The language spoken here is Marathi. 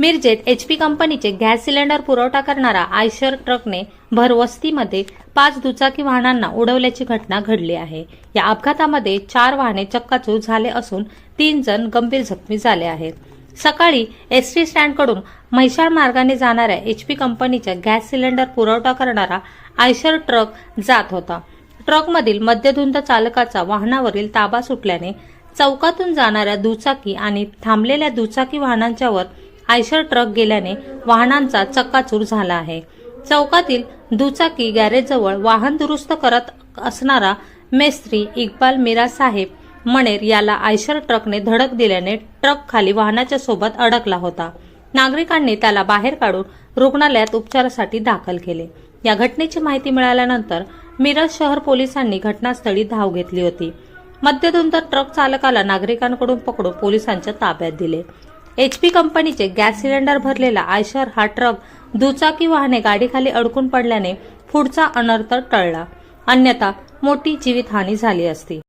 मिरजेत एचपी कंपनीचे गॅस सिलेंडर पुरवठा करणारा आयशर ट्रकने भरवस्तीमध्ये पाच दुचाकी वाहनांना उडवल्याची घटना घडली आहे. या अपघातामध्ये चार वाहने चक्काचूर झाले असून तीन जण गंभीर जखमी झाले आहेत. सकाळी एसटी स्टँडकडून म्हैसाळ मार्गाने जाणाऱ्या एचपी कंपनीच्या गॅस सिलेंडर पुरवठा करणारा आयशर ट्रक जात होता. ट्रकमधील मद्यधुंद चालकाचा वाहनावरील ताबा सुटल्याने चौकातून जाणाऱ्या दुचाकी आणि थांबलेल्या दुचाकी वाहनांच्यावर आयशर ट्रक गेल्याने वाहनांचा चक्काचूर झाला आहे. चौकातील दुचाकी गॅरेजजवळ वाहन दुरुस्त करत असणारा मेस्त्री इक्बाल मीरा साहेब मणेर याला आयशर ट्रकने धडक दिल्याने ट्रक खाली वाहनाच्या सोबत अडकला होता. नागरिकांनी त्याला बाहेर काढून रुग्णालयात उपचारासाठी दाखल केले. या घटनेची माहिती मिळाल्यानंतर मिरज शहर पोलिसांनी घटनास्थळी धाव घेतली होती. मध्यधुंद ट्रक चालकाला नागरिकांकडून पकडून पोलिसांच्या ताब्यात दिले. एचपी कंपनीचे गॅस सिलेंडर भरलेला आयशर हा ट्रक दुचाकी वाहने गाडीखाली अडकून पडल्याने पुढचा अनर्थ टळला. अन्यथा मोठी जीवितहानी झाली असती.